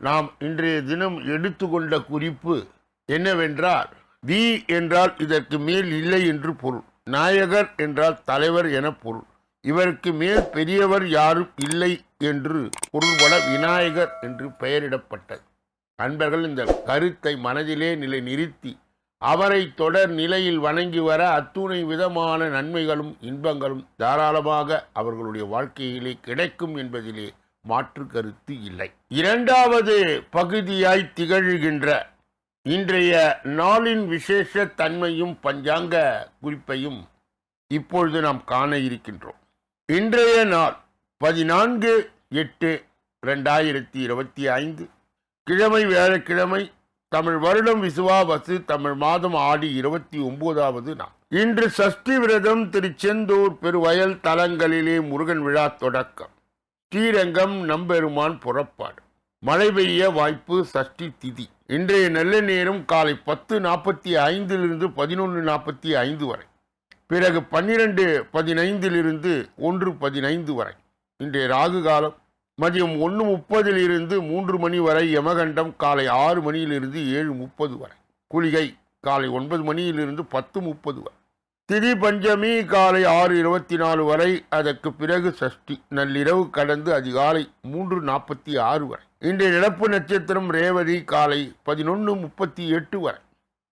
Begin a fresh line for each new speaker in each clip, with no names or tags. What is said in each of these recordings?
நாம் இன்றைய தினம் எடுத்துக்கொண்ட குறிப்பு என்னவென்றால் வி என்றால் இதற்கு மேல் இல்லை என்று பொருள். நாயகர் என்றால் தலைவர் என பொருள். இவருக்கு மேல் பெரியவர் யாரும் இல்லை என்று பொருள்பட விநாயகர் என்று பெயரிடப்பட்டது. அன்பர்கள் இந்த கருத்தை மனதிலே நிலை நிறுத்தி அவரை தொடர் நிலையில் வணங்கி வர அத்துணை விதமான நன்மைகளும் இன்பங்களும் தாராளமாக அவர்களுடைய வாழ்க்கையிலே கிடைக்கும் என்பதிலே மாற்று கருத்து இல்லை. இரண்டாவது பகுதியாய் திகழ்கின்ற இன்றைய நாளின் விசேஷ தன்மையும் பஞ்சாங்க குறிப்பையும் இப்பொழுது நாம் காண இருக்கின்றோம். இன்றைய நாள் பதினான்கு எட்டு ரெண்டாயிரத்தி இருபத்தி ஐந்து. கிழமை வியாழக்கிழமை தமிழ் வருடம் விசுவாவசு தமிழ் மாதம் ஆடி இருபத்தி ஒன்பதாவது நாள். இன்று சஷ்டி விரதம் திருச்செந்தூர் பெருவயல் தலங்களிலே முருகன் விழா தொடக்கம். ஸ்ரீரங்கம் நம்பெருமான் புறப்பாடு. மழை பெய்ய வாய்ப்பு சஷ்டி திதி. இன்றைய நல்ல நேரம் காலை பத்து நாற்பத்தி ஐந்திலிருந்து பதினொன்று நாற்பத்தி ஐந்து வரை. பிறகு பன்னிரண்டு பதினைந்திலிருந்து ஒன்று பதினைந்து வரை. இன்றைய ராகு காலம். மதியம் ஒன்று முப்பதிலிருந்து மூன்று மணி வரை யமகண்டம் காலை ஆறு மணியிலிருந்து ஏழு முப்பது வரை. குளிகை காலை ஒன்பது மணியிலிருந்து பத்து முப்பது வரை. திதி பஞ்சமி காலை ஆறு இருபத்தி நாலு வரை அதற்கு பிறகு சஷ்டி. நள்ளிரவு கடந்து அதிகாலை மூன்று நாற்பத்தி ஆறு வரை. இன்றைய நிலப்பு நட்சத்திரம் ரேவதி காலை பதினொன்று முப்பத்தி எட்டு வரை.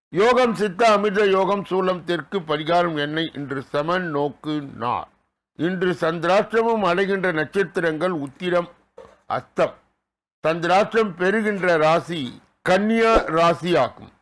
யோகம் சித்த அமிர்த யோகம் சூலம் தெற்கு பரிகாரம் எண்ணெய் இன்று சமன் நோக்கு நார் இன்று சந்திராஷ்டிரமும் அடைகின்ற நட்சத்திரங்கள் உத்திரம் அஸ்தம். சந்திராஷ்டிரம் பெறுகின்ற ராசி கன்னியா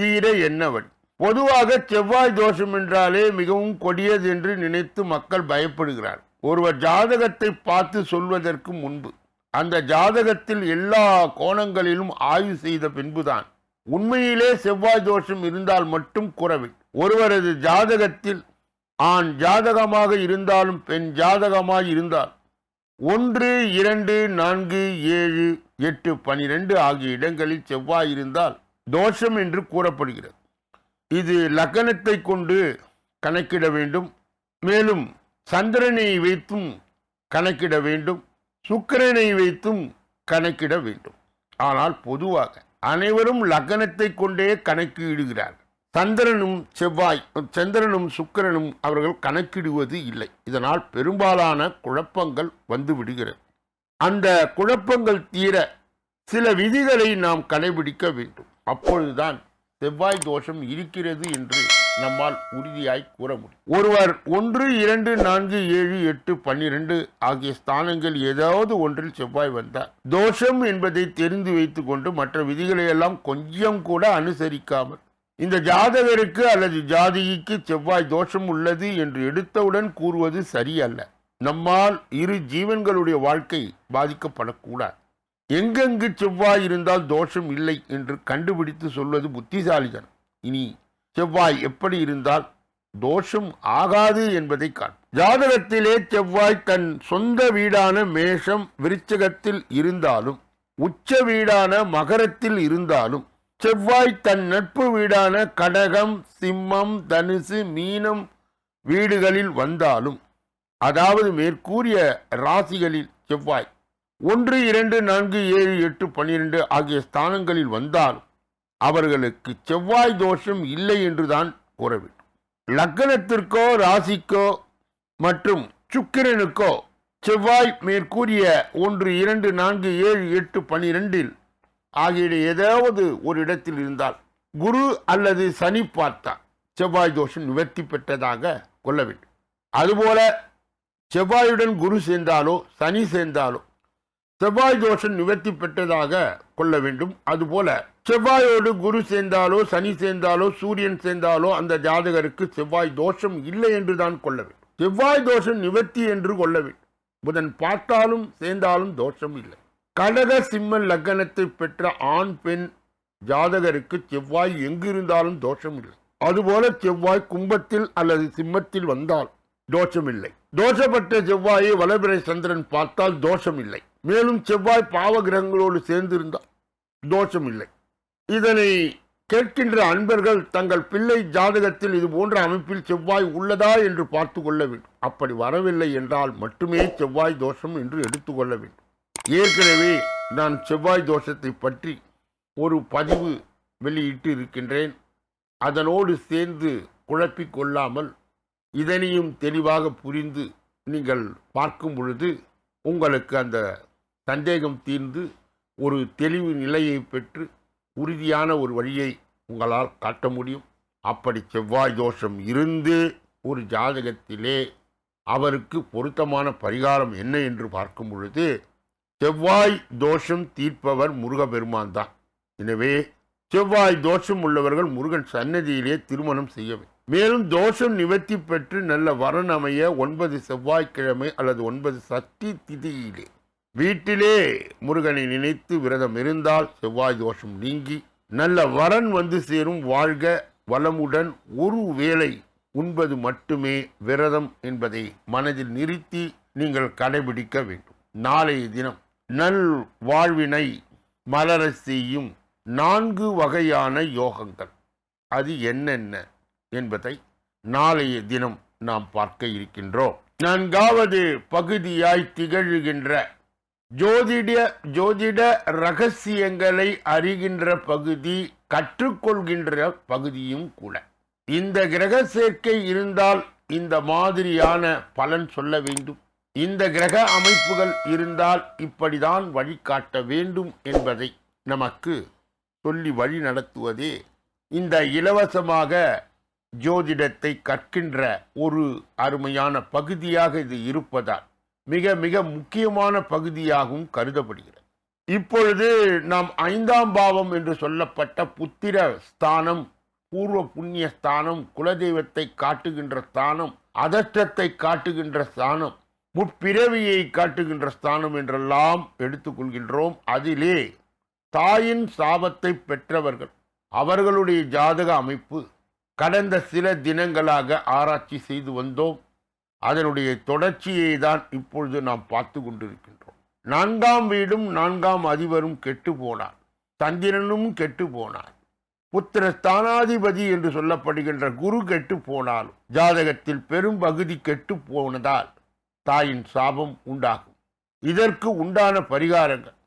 தீர என்னவன் பொதுவாக செவ்வாய் தோஷம் என்றாலே மிகவும் கொடியது என்று நினைத்து மக்கள் பயப்படுகிறார். ஒருவர் ஜாதகத்தை பார்த்து சொல்வதற்கு முன்பு அந்த ஜாதகத்தில் எல்லா கோணங்களிலும் ஆய்வு செய்த பின்புதான் உண்மையிலே செவ்வாய் தோஷம் இருந்தால் மட்டும் கூறவில்லை ஒருவரது ஜாதகத்தில் ஆண் ஜாதகமாக இருந்தாலும் பெண் ஜாதகமாக இருந்தால் ஒன்று இரண்டு நான்கு ஏழு எட்டு பனிரெண்டு ஆகிய இடங்களில் செவ்வாய் இருந்தால் தோஷம் என்று கூறப்படுகிறது. இது லக்கணத்தை கொண்டு கணக்கிட வேண்டும். மேலும் சந்திரனை வைத்தும் கணக்கிட வேண்டும். சுக்கிரனை வைத்தும் கணக்கிட வேண்டும். ஆனால் பொதுவாக அனைவரும் லக்கணத்தை கொண்டே கணக்கிடுகிறார்கள் சந்திரனும் செவ்வாய் சந்திரனும் சுக்கிரனும் அவர்கள் கணக்கிடுவது இல்லை. இதனால் பெரும்பாலான குழப்பங்கள் வந்து விடுகிறது. அந்த குழப்பங்கள் தீர சில விதிகளை நாம் கடைபிடிக்க வேண்டும். அப்பொழுதுதான் செவ்வாய் தோஷம் இருக்கிறது என்று நம்மால் உறுதியாய் கூற முடியும். ஒருவர் ஒன்று இரண்டு நான்கு ஏழு எட்டு பன்னிரண்டு ஆகிய ஸ்தானங்கள் ஏதாவது ஒன்றில் செவ்வாய் வந்தார் தோஷம் என்பதை தெரிந்து வைத்துக்கொண்டு மற்ற விதிகளை எல்லாம் கொஞ்சம் கூட அனுசரிக்காமல் இந்த ஜாதகருக்கு அல்லது ஜாதிக்கு செவ்வாய் தோஷம் உள்ளது என்று எடுத்தவுடன் கூறுவது சரியல்ல. நம்மால் இரு ஜீவன்களுடைய வாழ்க்கை பாதிக்கப்படக்கூடாது. எங்கெங்கு செவ்வாய் இருந்தால் தோஷம் இல்லை என்று கண்டுபிடித்து சொல்வது புத்திசாலிதனம். இனி செவ்வாய் எப்படி இருந்தால் தோஷம் ஆகாது என்பதை காண். ஜாதகத்திலே செவ்வாய் தன் சொந்த வீடான மேஷம் விருச்சகத்தில் இருந்தாலும் உச்ச வீடான மகரத்தில் இருந்தாலும் செவ்வாய் தன் நட்பு வீடான கடகம் சிம்மம் தனுசு மீனம் வீடுகளில் வந்தாலும் அதாவது மேற்கூறிய ராசிகளில் செவ்வாய் ஒன்று இரண்டு நான்கு ஏழு எட்டு பன்னிரண்டு ஆகிய ஸ்தானங்களில் வந்தாலும் அவர்களுக்கு செவ்வாய் தோஷம் இல்லை என்றுதான் கூற வேண்டும் லக்னத்திற்கோ ராசிக்கோ மற்றும் சுக்கிரனுக்கோ செவ்வாய் மேற்கூறிய ஒன்று இரண்டு நான்கு ஏழு எட்டு பனிரெண்டில் ஆகிய ஏதாவது ஒரு இடத்தில் இருந்தால் குரு அல்லது சனி பார்த்தா செவ்வாய் தோஷம் நிவர்த்தி பெற்றதாக கொள்ள வேண்டும். அதுபோல செவ்வாயுடன் குரு சேர்ந்தாலோ சனி சேர்ந்தாலோ செவ்வாய் தோஷம் நிவர்த்தி பெற்றதாக கொள்ள வேண்டும். அதுபோல செவ்வாயோடு குரு சேர்ந்தாலோ சனி சேர்ந்தாலோ சூரியன் சேர்ந்தாலோ அந்த ஜாதகருக்கு செவ்வாய் தோஷம் இல்லை என்று தான் கொள்ள வேண்டும். செவ்வாய் தோஷம் நிவர்த்தி என்று கொள்ள வேண்டும். புதன் பார்த்தாலும் சேர்ந்தாலும் தோஷம் இல்லை. கடக சிம்ம லக்னத்தை பெற்ற ஆண் பெண் ஜாதகருக்கு செவ்வாய் எங்கிருந்தாலும் தோஷம் இல்லை. அதுபோல செவ்வாய் கும்பத்தில் அல்லது சிம்மத்தில் வந்தால் தோஷமில்லை தோஷப்பட்ட செவ்வாயை வளபிறை சந்திரன் பார்த்தால் தோஷம் இல்லை. மேலும் செவ்வாய் பாவ கிரகங்களோடு சேர்ந்திருந்தால் தோஷம் இல்லை இதனை கேட்கின்ற அன்பர்கள் தங்கள் பிள்ளை ஜாதகத்தில் இது போன்ற அமைப்பில் செவ்வாய் உள்ளதா என்று பார்த்து கொள்ள வேண்டும். அப்படி வரவில்லை என்றால் மட்டுமே செவ்வாய் தோஷம் என்று எடுத்துக்கொள்ள வேண்டும். ஏற்கனவே நான் செவ்வாய் தோஷத்தை பற்றி ஒரு பதிவு வெளியிட்டு இருக்கின்றேன் அதனோடு சேர்ந்து குழப்பிக் கொள்ளாமல் இதனையும் தெளிவாக புரிந்து நீங்கள் பார்க்கும் பொழுது உங்களுக்கு அந்த சந்தேகம் தீர்ந்து ஒரு தெளிவு நிலையை பெற்று உறுதியான ஒரு வழியை உங்களால் காட்ட முடியும். அப்படி செவ்வாய் தோஷம் இருந்து ஒரு ஜாதகத்திலே அவருக்கு பொருத்தமான பரிகாரம் என்ன என்று பார்க்கும் பொழுது செவ்வாய் தோஷம் தீர்ப்பவர் முருகபெருமான் தான். எனவே செவ்வாய் தோஷம் உள்ளவர்கள் முருகன் சன்னதியிலே திருமணம் செய்ய வேண்டும். மேலும் தோஷம் நிவர்த்தி பெற்று நல்ல வரன் அமைய ஒன்பது செவ்வாய்க்கிழமை அல்லது ஒன்பது சக்தி திதியிலே. வீட்டிலே முருகனை நினைத்து விரதம் இருந்தால் செவ்வாய் தோஷம் நீங்கி நல்ல வரன் வந்து சேரும் வாழ்க வளமுடன் ஒரு வேளை உண்பது மட்டுமே விரதம் என்பதை மனதில் நிறுத்தி நீங்கள் கடைபிடிக்க வேண்டும். நாளைய தினம் நல் வாழ்வினை மலர செய்யும் நான்கு வகையான யோகங்கள். அது என்னென்ன? என்பதை நாளைய தினம் நாம் பார்க்க இருக்கின்றோம். நான்காவது பகுதியாய் திகழ்கின்ற ஜோதிட ஜோதிட ரகசியங்களை அறிகின்ற பகுதி கற்றுக்கொள்கின்ற பகுதியும் கூட. இந்த கிரக சேர்க்கை இருந்தால் இந்த மாதிரியான பலன் சொல்ல வேண்டும். இந்த கிரக அமைப்புகள் இருந்தால் இப்படிதான் வழிகாட்ட வேண்டும் என்பதை நமக்கு சொல்லி வழி நடத்துவதே இந்த இலவசமாக ஜோதிடத்தை கற்கின்ற ஒரு அருமையான பகுதியாக இது இருப்பதால் மிக மிக முக்கியமான பகுதியாகவும் கருதப்படுகிறது. இப்பொழுது நாம் ஐந்தாம் பாவம் என்று சொல்லப்பட்ட புத்திர ஸ்தானம் பூர்வ புண்ணிய ஸ்தானம் குலதெய்வத்தை காட்டுகின்ற ஸ்தானம் அதற்றத்தை காட்டுகின்ற ஸ்தானம் முற்பிறவியை காட்டுகின்ற ஸ்தானம் என்றெல்லாம் எடுத்துக்கொள்கின்றோம் அதிலே தாயின் சாபத்தை பெற்றவர்கள் அவர்களுடைய ஜாதக அமைப்பு கடந்த சில தினங்களாக ஆராய்ச்சி செய்து வந்தோம். அதனுடைய தொடர்ச்சியை தான் இப்பொழுது நாம் பார்த்து கொண்டிருக்கின்றோம். நான்காம் வீடும் நான்காம் அதிபரும் கெட்டு போனார். சந்திரனும் கெட்டு போனார். புத்திர ஸ்தானாதிபதி என்று சொல்லப்படுகின்ற குரு கெட்டு போனாலும் ஜாதகத்தில் பெரும் பகுதி கெட்டு போனதால் தாயின் சாபம் உண்டாகும். இதற்கு உண்டான பரிகாரங்கள்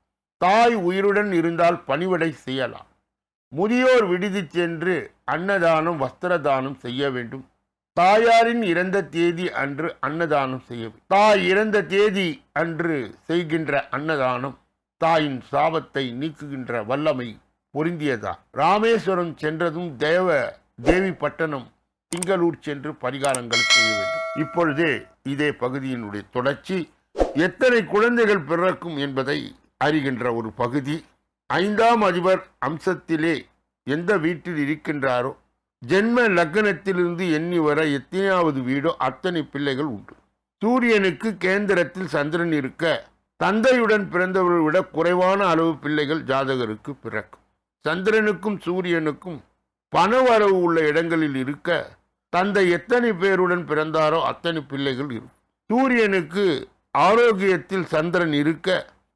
தாய் உயிருடன் இருந்தால் பணிவிடை செய்யலாம். முதியோர் விடுதி சென்று அன்னதானம் வஸ்திரதானம் செய்ய வேண்டும். தாயாரின் இறந்த தேதி அன்று அன்னதானம் செய்ய வேண்டும். தாய் இறந்த தேதி அன்று செய்கின்ற அன்னதானம் தாயின் சாபத்தை நீக்குகின்ற வல்லமை பொருந்தியதா? ராமேஸ்வரம் சென்றதும் தேவ தேவி பட்டணம் திங்களூர் சென்று பரிகாரங்கள் செய்ய வேண்டும். இப்பொழுதே இதே பகுதியினுடைய தொடர்ச்சி எத்தனை குழந்தைகள் பிறக்கும் என்பதை அறிகின்ற ஒரு பகுதி. ஐந்தாம் அதிபர் அம்சத்திலே எந்த வீட்டில் இருக்கின்றாரோ ஜென்ம லக்னத்திலிருந்து எண்ணி வர எத்தனையாவது வீடோ அத்தனை பிள்ளைகள் உண்டு. சூரியனுக்கு கேந்திரத்தில் சந்திரன் இருக்க தந்தையுடன் பிறந்தவர்கள் விட குறைவான அளவு பிள்ளைகள் ஜாதகருக்கு பிறக்கும். சந்திரனுக்கும் சூரியனுக்கும் பணவரவு உள்ள இடங்களில் இருக்க தந்தை எத்தனை பேருடன் பிறந்தாரோ அத்தனை பிள்ளைகள் இருக்கும். சூரியனுக்கு ஆரோக்கியத்தில் சந்திரன் இருக்க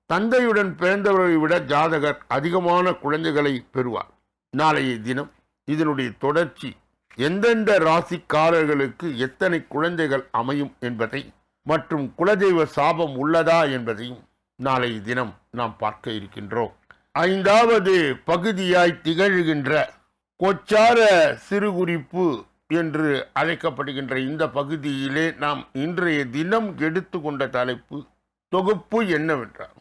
தந்தையுடன் பிறந்தவர்களை விட ஜாதகர் அதிகமான குழந்தைகளை பெறுவார். நாளைய தினம் இதனுடைய தொடர்ச்சி எந்தெந்த ராசிக்காரர்களுக்கு எத்தனை குழந்தைகள் அமையும் என்பதை மற்றும் குலதெய்வ சாபம் உள்ளதா என்பதையும் நாளைய தினம் நாம் பார்க்க இருக்கின்றோம். ஐந்தாவது பகுதியாய் திகழ்கின்ற கொச்சார சிறுகுறிப்பு என்று அழைக்கப்படுகின்ற இந்த பகுதியிலே நாம் இன்றைய தினம் எடுத்துக்கொண்ட தலைப்பு தொகுப்பு என்னவென்றால்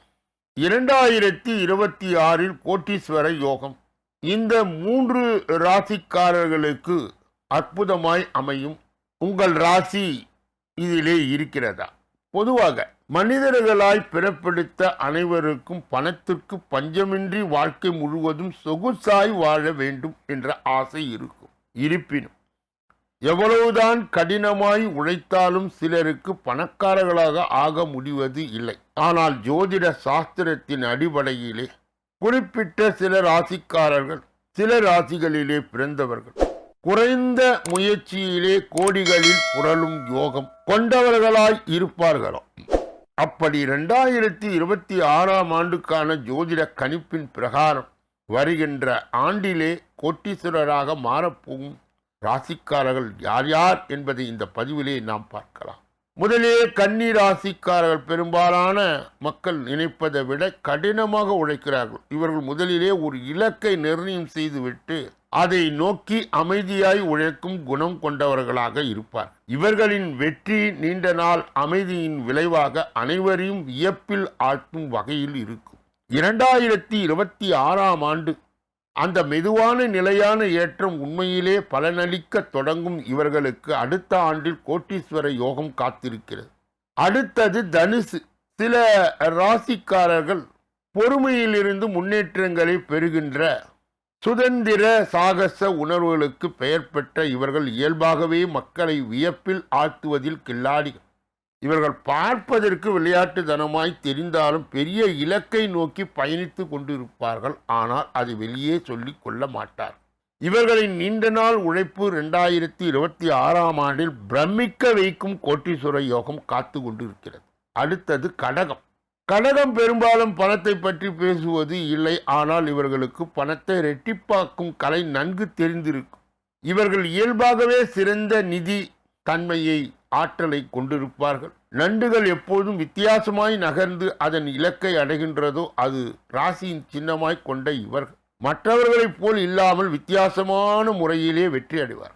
இரண்டாயிரத்தி இருபத்தி ஆறில் கோட்டீஸ்வர யோகம். இந்த மூன்று ராசிக்காரர்களுக்கு அற்புதமாய் அமையும். உங்கள் ராசி இதிலே இருக்கிறதா? பொதுவாக மனிதர்களாய் பிறப்பெடுத்த அனைவருக்கும் பணத்திற்கு பஞ்சமின்றி வாழ்க்கை முழுவதும் சொகுசாய் வாழ வேண்டும் என்ற ஆசை இருக்கும். இருப்பினும் எவ்வளவுதான் கடினமாய் உழைத்தாலும் சிலருக்கு பணக்காரர்களாக ஆக முடிவது இல்லை. ஆனால் ஜோதிட சாஸ்திரத்தின் அடிப்படையிலே குறிப்பிட்ட சில ராசிக்காரர்கள் சில ராசிகளிலே பிறந்தவர்கள் குறைந்த முயற்சியிலே கோடிகளில் புரளும் யோகம் கொண்டவர்களாய் இருப்பார்களாம் அப்படி இரண்டாயிரத்தி இருபத்தி ஆறாம் ஆண்டுக்கான ஜோதிட கணிப்பின் பிரகாரம் வருகின்ற ஆண்டிலே கோட்டீஸ்வரராக மாறப்போகும் ராசிக்காரர்கள் யார் யார் என்பதை இந்த பதிவிலே நாம் பார்க்கலாம். முதலே கன்னி ராசிக்காரர்கள் பெரும்பாலான மக்கள் நினைப்பதை விட கடினமாக உழைக்கிறார்கள். இவர்கள் முதலிலே ஒரு இலக்கை நிர்ணயம் செய்துவிட்டு அதை நோக்கி அமைதியாய் உழைக்கும் குணம் கொண்டவர்களாக இருப்பார். இவர்களின் வெற்றி நீண்ட நாள் அமைதியின் விளைவாக அனைவரையும் வியப்பில் ஆழ்த்தும் வகையில் இருக்கும். இரண்டாயிரத்தி இருபத்தி ஆறாம் ஆண்டு அந்த மெதுவான நிலையான ஏற்றம் உண்மையிலே பலனளிக்க தொடங்கும் இவர்களுக்கு அடுத்த ஆண்டில் கோட்டீஸ்வர யோகம் காத்திருக்கிறது. அடுத்தது தனுசு. சில ராசிக்காரர்கள் பொறுமையிலிருந்து முன்னேற்றங்களை பெறுகின்ற சுதந்திர சாகச உணர்வுகளுக்கு பெயர் பெற்ற இவர்கள் இயல்பாகவே மக்களை வியப்பில் ஆழ்த்துவதில் கில்லாடிகள். இவர்கள் பார்ப்பதற்கு விளையாட்டுத்தனமாய் தெரிந்தாலும் பெரிய இலக்கை நோக்கி பயணித்து கொண்டிருப்பார்கள். ஆனால் அது வெளியே சொல்லிக் கொள்ள மாட்டார். இவர்களின் நீண்ட நாள் உழைப்பு இரண்டாயிரத்தி இருபத்தி ஆறாம் ஆண்டில் பிரமிக்க வைக்கும் கோட்டீஸ்வர யோகம் காத்து கொண்டிருக்கிறது. அடுத்தது கடகம். கடகம் பெரும்பாலும் பணத்தை பற்றி பேசுவது இல்லை. ஆனால் இவர்களுக்கு பணத்தை ரெட்டிப்பாக்கும் கலை நன்கு தெரிந்திருக்கும். இவர்கள் இயல்பாகவே சிறந்த நிதி தன்மையை ஆற்றலை கொண்டிருப்பார்கள். நண்டுகள் எப்போதும் வித்தியாசமாய் நகர்ந்து அதன் இலக்கை அடைகின்றதோ அது ராசியின் சின்னமாய் கொண்ட இவர்கள். மற்றவர்களைப் போல் இல்லாமல் வித்தியாசமான முறையிலே வெற்றி அடைவார்.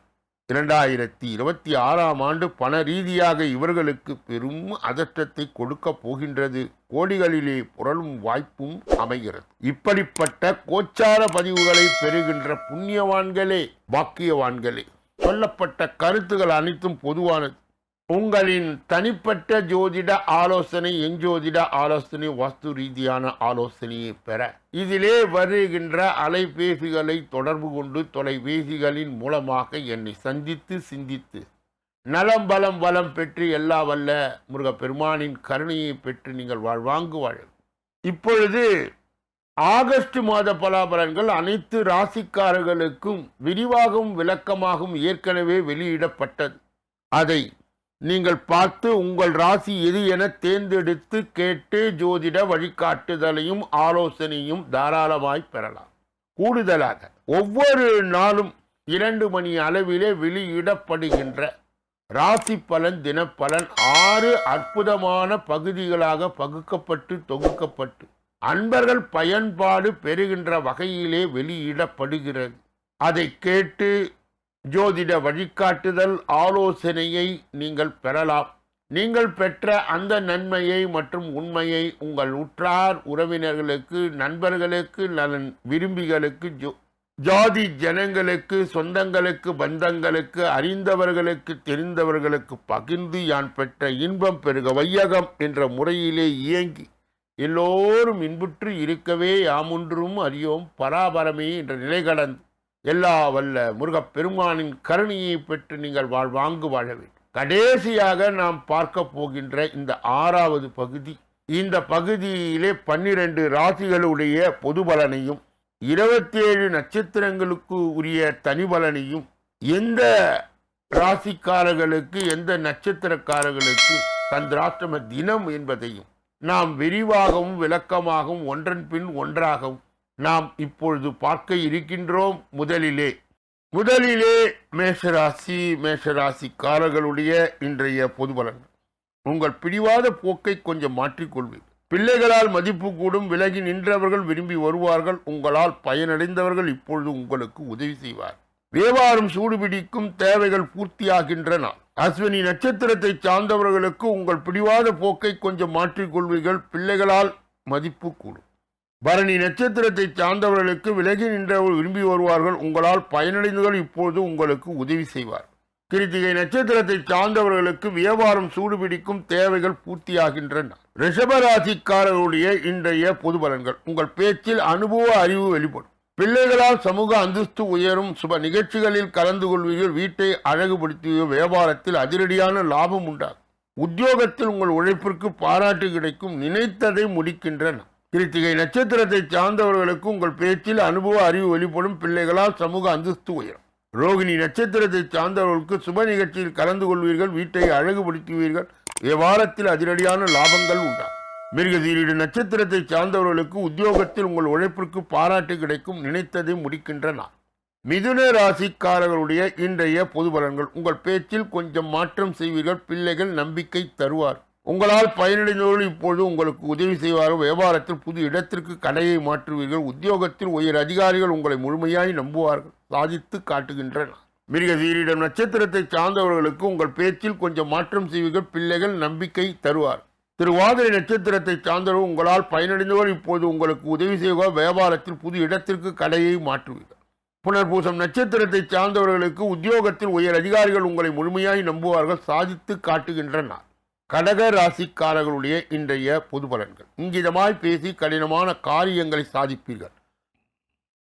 இரண்டாயிரத்தி இருபத்தி ஆறாம் ஆண்டு பண ரீதியாக இவர்களுக்கு பெரும் அதற்றத்தை கொடுக்க போகின்றது. கோடிகளிலே புரளும் வாய்ப்பும் அமைகிறது. இப்படிப்பட்ட கோச்சார பதிவுகளை பெறுகின்ற புண்ணியவான்களே பாக்கியவான்களே சொல்லப்பட்ட கருத்துகள் அனைத்தும் பொதுவானது. உங்களின் தனிப்பட்ட ஜோதிட ஆலோசனை எஞ்சோதிட ஆலோசனை வாஸ்து ரீதியான ஆலோசனையை பெற. இதிலே வருகின்ற அலைபேசிகளை தொடர்பு கொண்டு தொலைபேசிகளின் மூலமாக என்னை சந்தித்து சிந்தித்து நலம் பலம் வளம் பெற்று எல்லா வல்ல முருகப்பெருமானின் கருணையை பெற்று நீங்கள் வாழ்வாங்கு வாழ இப்பொழுது ஆகஸ்ட் மாத பலாபலன்கள் அனைத்து ராசிக்காரர்களுக்கும் விரிவாகவும் விளக்கமாகவும் ஏற்கனவே வெளியிடப்பட்டது. அதை நீங்கள் பார்த்து உங்கள் ராசி எது என தேர்ந்தெடுத்து கேட்டு ஜோதிட வழிகாட்டுதலையும் ஆலோசனையும் தாராளமாய் பெறலாம். கூடுதலாக ஒவ்வொரு நாளும் இரண்டு மணி அளவிலே வெளியிடப்படுகின்ற ராசி பலன் தினப்பலன் ஆறு அற்புதமான பகுதிகளாக பகுக்கப்பட்டு தொகுக்கப்பட்டு அன்பர்கள் பயன்பாடு பெறுகின்ற வகையிலே வெளியிடப்படுகிறது. அதை கேட்டு ஜோதிட வழிகாட்டுதல் ஆலோசனையை நீங்கள் பெறலாம். நீங்கள் பெற்ற அந்த நன்மையை மற்றும் உண்மையை உங்கள் உற்றார் உறவினர்களுக்கு நண்பர்களுக்கு நலன் விரும்பிகளுக்கு ஜோ ஜாதி ஜனங்களுக்கு சொந்தங்களுக்கு பந்தங்களுக்கு அறிந்தவர்களுக்கு தெரிந்தவர்களுக்கு பகிர்ந்து யான் பெற்ற இன்பம் பெருக வையகம் என்ற முறையிலே இயங்கி எல்லோரும் இன்புற்று இருக்கவே யாமொன்றும் அறியோம் பராபரமே என்ற நிலை கடந்து எல்லா வல்ல முருகப் பெருமானின் கருணையை பெற்று நீங்கள் வாழ்வாங்கு வாழ வேண்டும். கடைசியாக நாம் பார்க்க போகின்ற இந்த ஆறாவது பகுதி இந்த பகுதியிலே பன்னிரண்டு ராசிகளுடைய பொது பலனையும் இருபத்தேழு நட்சத்திரங்களுக்கு உரிய தனி பலனையும் எந்த ராசிக்காரர்களுக்கு எந்த நட்சத்திரக்காரர்களுக்கு சந்திராஷ்டம தினம் என்பதையும் நாம் விரிவாகவும் விளக்கமாகவும் ஒன்றன் பின் ஒன்றாகவும் நாம் இப்பொழுது பார்க்க இருக்கின்றோம் முதலிலே. முதலிலே மேஷராசி மேஷராசிக்காரர்களுடைய இன்றைய பொது பலன் உங்கள் பிடிவாத போக்கை கொஞ்சம் மாற்றிக்கொள்வீர்கள் பிள்ளைகளால் மதிப்பு கூடும் விலகி நின்றவர்கள் விரும்பி வருவார்கள் உங்களால் பயனடைந்தவர்கள் இப்பொழுது உங்களுக்கு உதவி செய்வார். வியாபாரம் சூடுபிடிக்கும் தேவைகள் பூர்த்தியாகின்றன அஸ்வினி நட்சத்திரத்தை சார்ந்தவர்களுக்கு உங்கள் பிடிவாத போக்கை கொஞ்சம் மாற்றிக்கொள்வீர்கள் பிள்ளைகளால் மதிப்பு கூடும். பரணி நட்சத்திரத்தை சார்ந்தவர்களுக்கு விலகி நின்றவர்கள் விரும்பி வருவார்கள். உங்களால் பயனடைந்துகள் இப்பொழுது உங்களுக்கு உதவி செய்வார். கிருத்திகை நட்சத்திரத்தை சார்ந்தவர்களுக்கு வியாபாரம் சூடுபிடிக்கும் தேவைகள் பூர்த்தியாகின்றன. ரிஷபராசிக்காரர்களுடைய இன்றைய பொது பலன்கள். உங்கள் பேச்சில் அனுபவ அறிவு வெளிப்படும். பிள்ளைகளால் சமூக அந்தஸ்து உயரும். சுப நிகழ்ச்சிகளில் கலந்து கொள்வீர்கள். வீட்டை அழகுபடுத்துவீர்கள். வியாபாரத்தில் அதிரடியான லாபம் உண்டாகும். உத்தியோகத்தில் உங்கள் உழைப்பிற்கு பாராட்டு கிடைக்கும். நினைத்ததை முடிக்கின்றன. கிருத்திகை நட்சத்திரத்தை சார்ந்தவர்களுக்கு உங்கள் பேச்சில் அனுபவ அறிவு வெளிப்படும் பிள்ளைகளால் சமூக அந்தஸ்து உயரும். ரோகிணி நட்சத்திரத்தை சார்ந்தவர்களுக்கு சுப நிகழ்ச்சியில் கலந்து கொள்வீர்கள் வீட்டை அழகுபடுத்துவீர்கள் வியாபாரத்தில் அதிரடியான லாபங்கள் உண்டாகும். மிருகசீரிடு நட்சத்திரத்தை சார்ந்தவர்களுக்கு உத்தியோகத்தில் உங்கள் உழைப்பிற்கு பாராட்டு கிடைக்கும் நினைத்ததை முடிக்கின்றன மிதுன ராசிக்காரர்களுடைய இன்றைய பொது பலன்கள். உங்கள் பேச்சில் கொஞ்சம் மாற்றம் செய்வீர்கள் பிள்ளைகள் நம்பிக்கை தருவார் உங்களால் பயனடைந்தவர்கள் இப்பொழுது உங்களுக்கு உதவி செய்வார்கள். வியாபாரத்தில் புது இடத்திற்கு கடையை மாற்றுவீர்கள். உத்தியோகத்தில் உயர் அதிகாரிகள் உங்களை முழுமையாய் நம்புவார்கள். சாதித்து காட்டுகின்றன மிருகசீரிடம் நட்சத்திரத்தை சார்ந்தவர்களுக்கு உங்கள் பேச்சில் கொஞ்சம் மாற்றம் செய்வீர்கள். பிள்ளைகள் நம்பிக்கை தருவார். திருவாதிரை நட்சத்திரத்தை சார்ந்தவர்கள் உங்களால் பயனடைந்தவர் இப்போது உங்களுக்கு உதவி செய்வார் வியாபாரத்தில் புது இடத்திற்கு கடையை மாற்றுவீர்கள். புனர்பூசம் நட்சத்திரத்தை சார்ந்தவர்களுக்கு உத்தியோகத்தில் உயர் அதிகாரிகள் உங்களை முழுமையாய் நம்புவார்கள். சாதித்து காட்டுகின்றனர். கடக ராசிக்காரர்களுடைய இன்றைய பொது பலன்கள் இங்கிதமாய் பேசி கடினமான காரியங்களை சாதிப்பீர்கள்.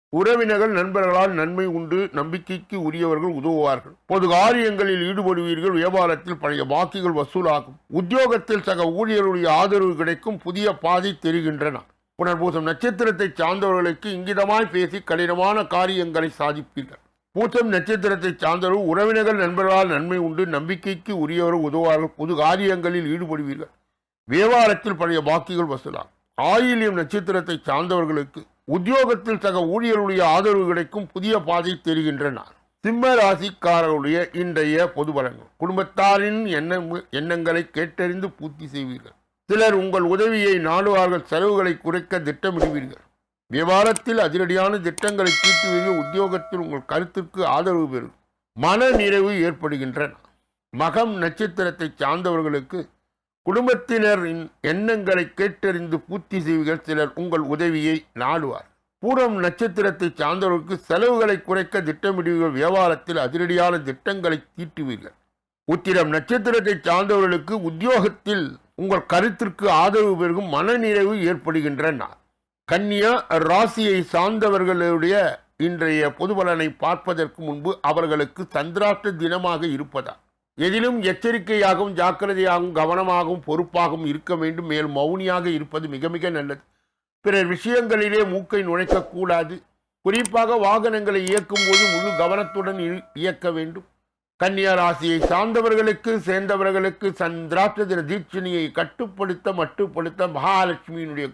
உறவினர்கள் நண்பர்களால் நன்மை உண்டு நம்பிக்கைக்கு உரியவர்கள் உதவுவார்கள். பொது காரியங்களில் ஈடுபடுவீர்கள் வியாபாரத்தில் பழைய பாக்கிகள் வசூலாகும். உத்தியோகத்தில் சக ஊழியர்களுடைய ஆதரவு கிடைக்கும் புதிய பாதை தெரிகின்றன. புனர்பூசம் நட்சத்திரத்தை சார்ந்தவர்களுக்கு இங்கிதமாய் பேசி கடினமான காரியங்களை சாதிப்பீர்கள். பூத்தம் நட்சத்திரத்தை சார்ந்தவர்கள் உறவினர்கள் நண்பர்களால் நன்மை உண்டு நம்பிக்கைக்கு உரியவர்கள் உதவுவார்கள் புது காரியங்களில் ஈடுபடுவீர்கள். வியாபாரத்தில் பழைய பாக்கிகள் வசூலாம். ஆயிலியம் நட்சத்திரத்தை சார்ந்தவர்களுக்கு உத்தியோகத்தில் சக ஊழியர்களுடைய ஆதரவு கிடைக்கும் புதிய பாதை தெரிகின்றன சிம்ம ராசிக்காரர்களுடைய இன்றைய பொது பலன்கள். குடும்பத்தாரின் எண்ண எண்ணங்களை கேட்டறிந்து பூர்த்தி செய்வீர்கள். சிலர் உங்கள் உதவியை நாடுவார்கள் செலவுகளை குறைக்க திட்டமிடுவீர்கள். வியாபாரத்தில் அதிரடியான திட்டங்களை தீட்டுவீர்கள் உத்தியோகத்தில் உங்கள் கருத்துக்கு ஆதரவு பெறும் மன நிறைவு ஏற்படுகின்றன. மகம் நட்சத்திரத்தை சார்ந்தவர்களுக்கு குடும்பத்தினரின் எண்ணங்களை கேட்டறிந்து பூர்த்தி செய்வீர்கள் சிலர் உங்கள் உதவியை நாடுவார். பூரம் நட்சத்திரத்தை சார்ந்தவர்களுக்கு செலவுகளை குறைக்க திட்டமிடுவீர்கள். வியாபாரத்தில் அதிரடியான திட்டங்களை தீட்டுவீர்கள். உத்திரம் நட்சத்திரத்தை சார்ந்தவர்களுக்கு உத்தியோகத்தில் உங்கள் கருத்திற்கு ஆதரவு பெருகும் மனநிறைவு ஏற்படுகின்றன. கன்னியா ராசியை சார்ந்தவர்களுடைய இன்றைய பொது பலனை பார்ப்பதற்கு முன்பு அவர்களுக்கு சந்திராஷ்ட தினமாக இருப்பதா? எதிலும் எச்சரிக்கையாகவும் ஜாக்கிரதையாகவும் கவனமாகவும் பொறுப்பாகவும் இருக்க வேண்டும். மேல் மௌனியாக இருப்பது மிக மிக நல்லது. பிறர் விஷயங்களிலே மூக்கை நுழைக்கக்கூடாது குறிப்பாக வாகனங்களை இயக்கும் போது முழு கவனத்துடன் இயக்க வேண்டும். கன்னியா ராசியை சார்ந்தவர்களுக்கு சேர்ந்தவர்களுக்கு சந்திராட்சதிர தீட்சணியை கட்டுப்படுத்த மட்டுப்படுத்த மகாலட்சுமியினுடைய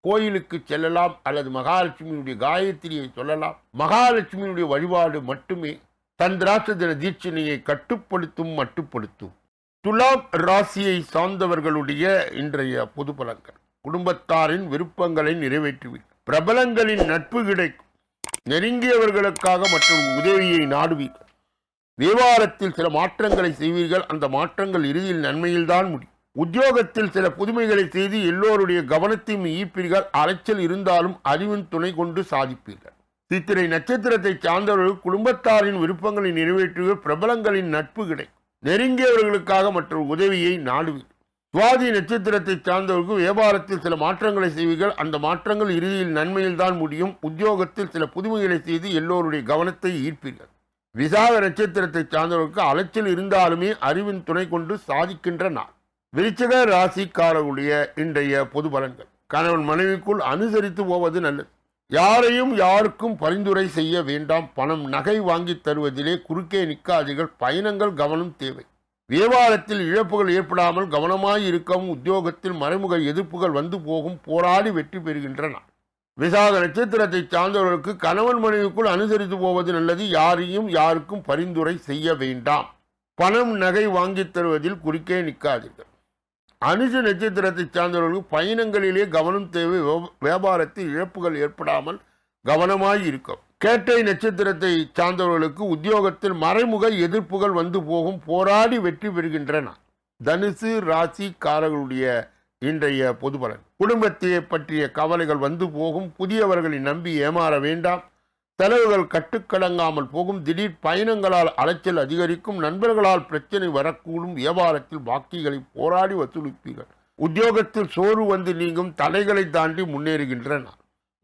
கோயிலுக்கு செல்லலாம் அல்லது மகாலட்சுமியுடைய காயத்ரியை சொல்லலாம். மகாலட்சுமியுடைய வழிபாடு மட்டுமே சந்திராட்சதிர தீட்சணையை கட்டுப்படுத்தும் மட்டுப்படுத்தும். துலாம் ராசியை சார்ந்தவர்களுடைய இன்றைய பொது பலன்கள். குடும்பத்தாரின் விருப்பங்களை நிறைவேற்றுவீர்கள் பிரபலங்களின் நட்பு கிடைக்கும். நெருங்கியவர்களுக்காக மற்றும் உதவியை நாடுவீர்கள். விவகாரத்தில் சில மாற்றங்களை செய்வீர்கள். அந்த மாற்றங்கள் இறுதியில் நன்மையில்தான் முடியும். உத்தியோகத்தில் சில புதுமைகளை செய்து எல்லோருடைய கவனத்தையும் ஈர்ப்பீர்கள். அலைச்சல் இருந்தாலும் அறிவின் துணை கொண்டு சாதிப்பீர்கள். சித்திரை நட்சத்திரத்தை சார்ந்தவர்கள் குடும்பத்தாரின் விருப்பங்களை நிறைவேற்றுவீர்கள். பிரபலங்களின் நட்பு கிடைக்கும். நெருங்கியவர்களுக்காக மற்ற உதவியை நாடுவீர்கள். சுவாதி நட்சத்திரத்தை சார்ந்தவர்கள் வியாபாரத்தில் சில மாற்றங்களை செய்வீர்கள். அந்த மாற்றங்கள் இறுதியில் நன்மையில்தான் முடியும். உத்தியோகத்தில் சில புதுமைகளை செய்து எல்லோருடைய கவனத்தை ஈர்ப்பீர்கள். விசாக நட்சத்திரத்தை சார்ந்தவர்களுக்கு அலைச்சல் இருந்தாலுமே அறிவின் துணை கொண்டு சாதிக்கின்ற நாள். விருச்சிக ராசிக்காரர்களுடைய இன்றைய பொது பலன்கள். கணவன் மனைவிக்குள் அனுசரித்து போவது நல்லது. யாரையும் யாருக்கும் பரிந்துரை செய்ய வேண்டாம். பணம் நகை வாங்கி தருவதிலே குறுக்கே நிற்காதீர்கள். பயணங்கள் கவனம் தேவை. வியாபாரத்தில் இழப்புகள் ஏற்படாமல் கவனமாய் இருக்கவும் உத்தியோகத்தில் மறைமுக எதிர்ப்புகள் வந்து போகும். போராடி வெற்றி பெறுகின்றன விசாக நட்சத்திரத்தை சார்ந்தவர்களுக்கு கணவன் மனைவிக்குள் அனுசரித்து போவது நல்லது. யாரையும் யாருக்கும் பரிந்துரை செய்ய வேண்டாம். பணம் நகை வாங்கித் தருவதில் குறுக்கே நிற்காதீர்கள். அனுஜ நட்சத்திரத்தை சார்ந்தவர்களுக்கு பயணங்களிலே கவனம் தேவை. வியா- வியாபாரத்தில் இழப்புகள் ஏற்படாமல் கவனமாய் இருக்கும். கேட்டை நட்சத்திரத்தை சார்ந்தவர்களுக்கு உத்தியோகத்தில் மறைமுக எதிர்ப்புகள் வந்து போகும். போராடி வெற்றி பெறுகின்றன. தனுசு ராசிக்காரர்களுடைய இன்றைய பொதுபலன். குடும்பத்தை பற்றிய கவலைகள் வந்து போகும். புதியவர்களை நம்பி ஏமாற வேண்டாம். செலவுகள் கட்டுக்கடங்காமல் போகும். திடீர் பயணங்களால் அலைச்சல் அதிகரிக்கும். நண்பர்களால் பிரச்சனை வரக்கூடும். வியாபாரத்தில் பாக்கிகளை போராடி வசூலிப்பீர்கள். உத்தியோகத்தில் சோறு வந்து நீங்கும். தடைகளை தாண்டி முன்னேறுகின்றன.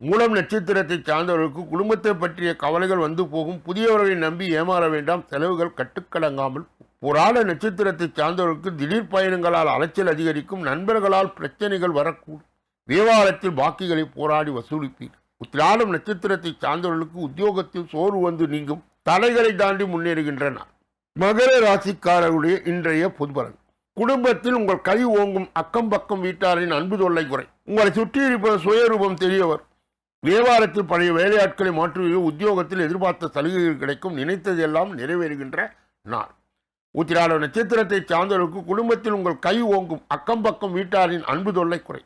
மூலம் நட்சத்திரத்தை சார்ந்தவர்களுக்கு குடும்பத்தை பற்றிய கவலைகள் வந்து போகும். புதியவர்களை நம்பி ஏமாற வேண்டாம். செலவுகள் கட்டுக்கடங்காமல் புராண நட்சத்திரத்தை சார்ந்தவர்களுக்கு திடீர் பயணங்களால் அலைச்சல் அதிகரிக்கும். நண்பர்களால் பிரச்சனைகள் வரக்கூடும். வியாபாரத்தில் பாக்கிகளை போராடி வசூலிப்பீர்கள். உத்திராடம் நட்சத்திரத்தை சார்ந்தவர்களுக்கு உத்தியோகத்தில் சோறு வந்து நீங்கும் தடைகளை தாண்டி முன்னேறுகின்றன. மகர ராசிக்காரர்களுடைய இன்றைய பொதுபலன். குடும்பத்தில் உங்கள் கை ஓங்கும் அக்கம் பக்கம் வீட்டாரின் அன்பு தொல்லை குறை. உங்களை சுற்றி இருப்பது சுயரூபம் தெரியவர். வியாபாரத்தில் பழைய வேலையாட்களை மாற்றுவது உத்தியோகத்தில் எதிர்பார்த்த சலுகைகள் கிடைக்கும். நினைத்ததெல்லாம் நிறைவேறுகின்ற நாள். உத்திராட நட்சத்திரத்தை சார்ந்தவர்களுக்கு குடும்பத்தில் உங்கள் கை ஓங்கும் அக்கம் பக்கம் வீட்டாரின் அன்பு தொல்லை குறை.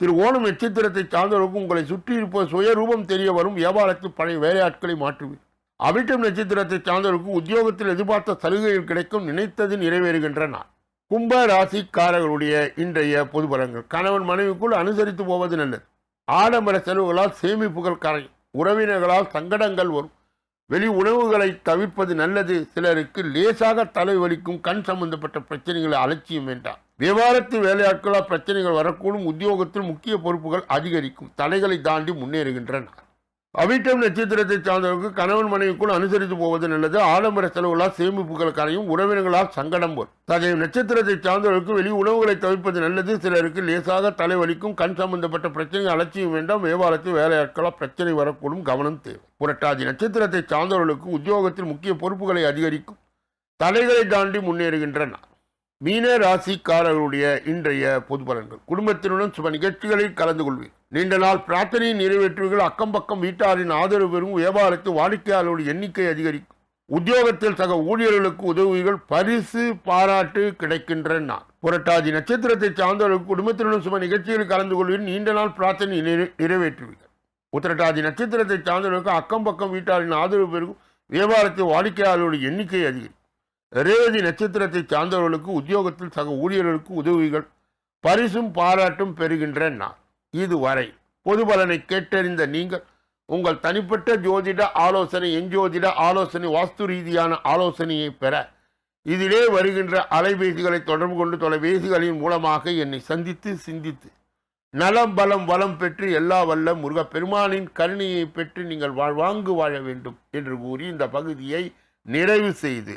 திரு ஓணம் நட்சத்திரத்தை சார்ந்தவர்களுக்கு உங்களை சுற்றி இருப்பது சுயரூபம் தெரிய வரும். வியாபாரத்தில் பழைய வேலையாட்களை மாற்றுவீர் அவிட்டம் நட்சத்திரத்தை சார்ந்தவர்களுக்கு உத்தியோகத்தில் எதிர்பார்த்த சலுகைகள் கிடைக்கும் நினைத்தது நிறைவேறுகின்ற நாள் கும்ப ராசிக்காரர்களுடைய இன்றைய பொதுபலங்கள் கணவன் மனைவிக்குள் அனுசரித்து போவது நல்லது. ஆடம்பர செலவுகளால் சேமிப்புகள் கரையும் உறவினர்களால் சங்கடங்கள் வரும். வெளி உணவுகளை தவிர்ப்பது நல்லது. சிலருக்கு லேசாக தலைவலிக்கும் கண் சம்பந்தப்பட்ட பிரச்சனைகளை அலட்சியம் வேண்டாம். விவகாரத்து வேலையாட்களால் பிரச்சனைகள் வரக்கூடும். உத்தியோகத்தில் முக்கிய பொறுப்புகள் அதிகரிக்கும். தடைகளை தாண்டி முன்னேறுகின்றன. அவிட்டம் நட்சத்திரத்தை சார்ந்தவர்களுக்கு கணவன் மனைவிக்குள் அனுசரித்து போவது நல்லது. ஆடம்பர செலவுகளால் சேமிப்புகள் கரையும். உறவினர்களால் சங்கடம் வரும். தகைய நட்சத்திரத்தை சார்ந்தவர்களுக்கு வெளி உணவுகளை தவிர்ப்பது நல்லது. சிலருக்கு லேசாக தலைவலிக்கும் கண் சம்பந்தப்பட்ட பிரச்சனைகள் அலட்சியம் வேண்டாம். வியாபாரத்தில் வேலையாட்களால் பிரச்சனை வரக்கூடும். கவனம் தேவை. புரட்டாதி நட்சத்திரத்தை சார்ந்தவர்களுக்கு உத்தியோகத்தில் முக்கிய பொறுப்புகளை அதிகரிக்கும். தடைகளை தாண்டி முன்னேறுகின்றன. மீன ராசிக்காரர்களுடைய இன்றைய பொது பலன்கள். குடும்பத்தினுடன் சுப நிகழ்ச்சிகளில் கலந்து கொள்வீர் நீண்ட நாள் பிரார்த்தனையை நிறைவேற்றுவீர்கள். அக்கம் பக்கம் வீட்டாரின் ஆதரவு பெறும் வியாபாரத்தில் வாடிக்கையாளர்களுடைய எண்ணிக்கை அதிகரிக்கும். உத்தியோகத்தில் சக ஊழியர்களுக்கு உதவுகள் பரிசு பாராட்டு கிடைக்கின்ற நாள். புரட்டாதி நட்சத்திரத்தை சார்ந்தவர்களுக்கு குடும்பத்தினுடன் சுப நிகழ்ச்சிகளில் கலந்து கொள்வீர் நீண்ட நாள் பிரார்த்தனை நிறை- நிறைவேற்றுவீர்கள். உத்திரட்டாதி நட்சத்திரத்தை சார்ந்தவர்களுக்கு அக்கம் பக்கம் வீட்டாரின் ஆதரவு பெருகும் வியாபாரத்தில் வாடிக்கையாளர்களுடைய எண்ணிக்கை அதிகரிக்கும். ரேவதி நட்சத்திரத்தை சார்ந்தவர்களுக்கு உத்தியோகத்தில் சக ஊழியர்களுக்கு உதவிகள் பரிசும் பாராட்டும் பெறுகின்ற நான். இதுவரை பொது பலனை கேட்டறிந்த நீங்கள் உங்கள் தனிப்பட்ட ஜோதிட ஆலோசனை எஞ்சோதிட ஆலோசனை வாஸ்து ரீதியான ஆலோசனையை பெற இதிலே வருகின்ற அலைபேசிகளை தொடர்பு கொண்டு தொலைபேசிகளின் மூலமாக என்னை சந்தித்து சிந்தித்து நலம் பலம் வளம் பெற்று எல்லா வல்ல முருக பெருமானின் கருணையை பெற்று நீங்கள் வாழ்வாங்கு வாழ வேண்டும் என்று கூறி இந்த பகுதியை நிறைவு செய்து